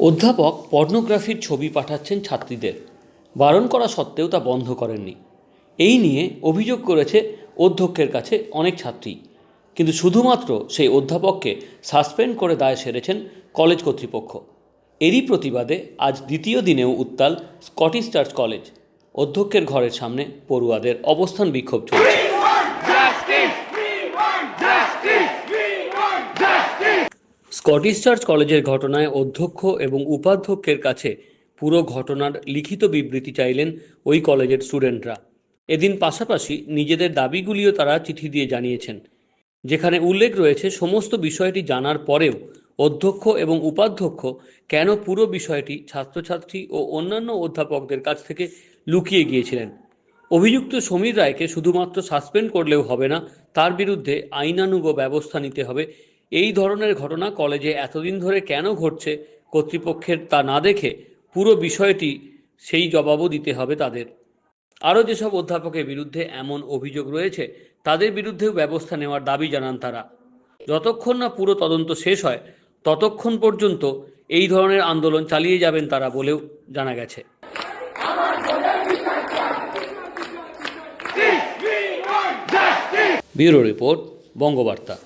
অধ্যাপক পর্নোগ্রাফির ছবি পাঠাচ্ছেন ছাত্রীদের। বারণ করা সত্ত্বেও তা বন্ধ করেননি। এই নিয়ে অভিযোগ করেছে অধ্যক্ষের কাছে অনেক ছাত্রী। কিন্তু শুধুমাত্র সেই অধ্যাপককে সাসপেন্ড করে দায় সেরেছেন কলেজ কর্তৃপক্ষ। এরই প্রতিবাদে আজ দ্বিতীয় দিনেও উত্তাল স্কটিশ চার্চ কলেজ। অধ্যক্ষের ঘরের সামনে পড়ুয়াদের অবস্থান বিক্ষোভ চলছে। স্কটিশ চার্চ কলেজের ঘটনায় অধ্যক্ষ এবং উপাধ্যক্ষের কাছে পুরো ঘটনার লিখিত বিবৃতি চাইলেন ওই কলেজের স্টুডেন্টরা। এদিন পাশাপাশি নিজেদের দাবিগুলিও তারা চিঠি দিয়ে জানিয়েছেন। যেখানে উল্লেখ রয়েছে, সমস্ত বিষয়টি জানার পরেও অধ্যক্ষ এবং উপাধ্যক্ষ কেন পুরো বিষয়টি ছাত্রছাত্রী ও অন্যান্য অধ্যাপকদের কাছ থেকে লুকিয়ে গিয়েছিলেন। অভিযুক্ত সমীর রায়কে শুধুমাত্র সাসপেন্ড করলেও হবে না, তার বিরুদ্ধে আইনানুগ ব্যবস্থা নিতে হবে এই ধরনের ঘটনা কলেজে এতদিন ধরে কেন ঘটছে কর্তৃপক্ষের তা না দেখে পুরো বিষয়টি সেই জবাবও দিতে হবে তাদের। আরও যেসব অধ্যাপকের বিরুদ্ধে এমন অভিযোগ রয়েছে তাদের বিরুদ্ধেও ব্যবস্থা নেওয়ার দাবি জানান তারা। যতক্ষণ না পুরো তদন্ত শেষ হয় ততক্ষণ পর্যন্ত এই ধরনের আন্দোলন চালিয়ে যাবেন তারা বলেও জানা গেছে। Bureau report Bangabarta.